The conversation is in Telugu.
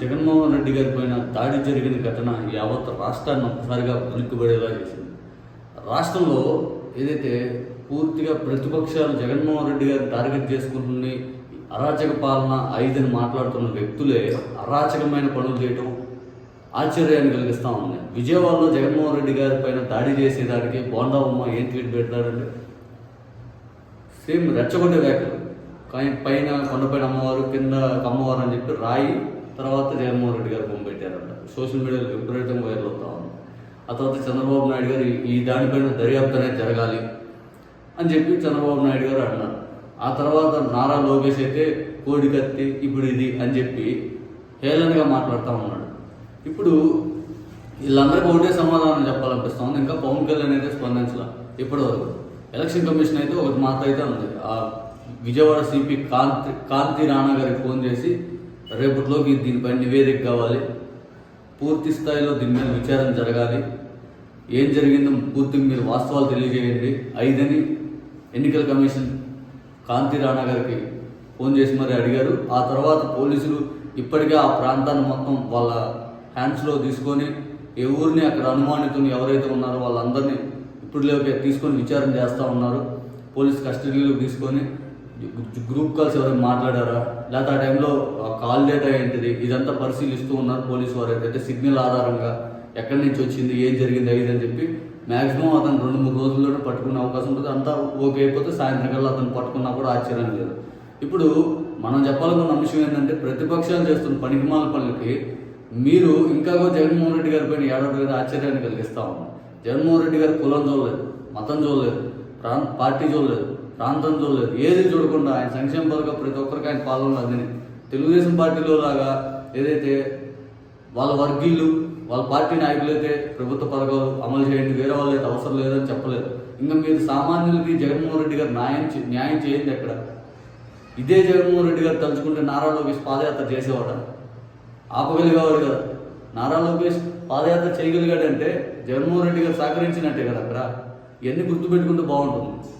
జగన్మోహన్ రెడ్డి గారి పైన దాడి జరిగిన ఘటన యావత్ రాష్ట్రాన్ని ఒక్కసారిగా ఉలిక్కిపడేలా చేసింది. రాష్ట్రంలో ఏదైతే పూర్తిగా ప్రతిపక్షాలు జగన్మోహన్ రెడ్డి గారిని టార్గెట్ చేసుకుంటున్న అరాచక పాలన ఐదని మాట్లాడుతున్న వ్యక్తులే అరాచకమైన పనులు చేయడం ఆశ్చర్యాన్ని కలిగిస్తూ ఉంది విజయవాడలో జగన్మోహన్ రెడ్డి గారి పైన దాడి చేసేదానికి బోండా ఉమ్మ ఏం ట్వీట్ పెడతాడంటే సేమ్ రెచ్చగొట్టే వ్యాఖ్యలు. కానీ పైన కొండపైన అమ్మవారు కింద అమ్మవారు అని చెప్పి రాయి తర్వాత జగన్మోహన్ రెడ్డి గారు బొమ్మ పెట్టారంట సోషల్ మీడియాలో విపరీతంగా వైరల్ అవుతా ఉంది. ఆ తర్వాత చంద్రబాబు నాయుడు గారు ఈ- దానిపైన దర్యాప్తు అనేది జరగాలి అని చెప్పి చంద్రబాబు నాయుడు గారు అన్నారు. ఆ తర్వాత నారా లోకేష్ అయితే కోడి కత్తి ఇప్పుడు ఇది అని చెప్పి హేళనగా మాట్లాడుతూ ఉన్నాడు. ఇప్పుడు వీళ్ళందరికీ ఒకటే సమాధానం చెప్పాలనిపిస్తుంది. ఇంకా పవన్ కళ్యాణ్ అయితే స్పందించాల ఇప్పటివరకు. ఎలక్షన్ కమిషన్ అయితే ఒకటి మాట అయితే ఉంది. ఆ విజయవాడ సిపి కాంతి కాంతి రాణా గారికి ఫోన్ చేసి రేపటిలోకి దీనిపై నివేదిక కావాలి. పూర్తి స్థాయిలో దీని మీద విచారణ జరగాలి. ఏం జరిగిందో పూర్తిగా మీరు వాస్తవాలు తెలియజేయండి. ఐదని ఎన్నికల కమిషన్ కాంతి రాణా గారికి ఫోన్ చేసి మరి అడిగారు. ఆ తర్వాత పోలీసులు ఇప్పటికే ఆ ప్రాంతాన్ని మొత్తం వాళ్ళ హ్యాండ్స్లో తీసుకొని ఏ ఊరిని అక్కడ అనుమానితులు ఎవరైతే ఉన్నారో వాళ్ళందరినీ ఇప్పుడులోకి తీసుకొని విచారణ చేస్తూ ఉన్నారు. పోలీస్ కస్టడీలో తీసుకొని గ్రూప్ కాల్స్ ఎవరైనా మాట్లాడారా? లేకపోతే ఆ టైంలో కాల్ డేటా ఏంటిది? ఇదంతా పరిశీలిస్తూ ఉన్నారు పోలీసు వారు. అయితే సిగ్నల్ ఆధారంగా ఎక్కడి నుంచి వచ్చింది ఏం జరిగింది అయ్యింది అని చెప్పి మ్యాక్సిమం అతను రెండు మూడు రోజుల్లోనే పట్టుకునే అవకాశం ఉంటుంది. అంతా ఓకే అయిపోతే సాయంత్రం కల్లా అతను పట్టుకున్నా కూడా ఆశ్చర్యం లేదు. ఇప్పుడు మనం చెప్పాలనుకున్న అంశం ఏంటంటే ప్రతిపక్షాలు చేస్తున్న పనికిమాల పనులకి మీరు ఇంకా జగన్మోహన్ రెడ్డి గారి పైన ఏడాది మీద ఆశ్చర్యాన్ని కలిగిస్తా ఉన్నాం జగన్మోహన్ రెడ్డి గారు కులం చూడలేదు మతం చూడలేదు ప్రాంత పార్టీ చూడలేదు ప్రాంతం చూడలేదు ఏది చూడకుండా ఆయన సంక్షేమ పథకం ప్రతి ఒక్కరికి ఆయన పాలనలో అందిని తెలుగుదేశం పార్టీలో లాగా ఏదైతే వాళ్ళ వర్గీయులు వాళ్ళ పార్టీ నాయకులైతే ప్రభుత్వ పథకాలు అమలు చేయండి వేరే వాళ్ళు అయితే అవసరం లేదని చెప్పలేదు. ఇంకా మీరు సామాన్యులకి జగన్మోహన్ రెడ్డి గారు న్యాయం చే- న్యాయం చేయండి అక్కడ ఇదే జగన్మోహన్ రెడ్డి గారు తలుచుకుంటే నారా లోకేష్ పాదయాత్ర చేసేవాడు? ఆపగలిగేవాడు కదా. నారా లోకేష్ పాదయాత్ర చేయగలిగాడంటే జగన్మోహన్ రెడ్డి గారు సహకరించినట్టే కదా అక్కడ. ఇవన్నీ గుర్తుపెట్టుకుంటే బాగుంటుంది.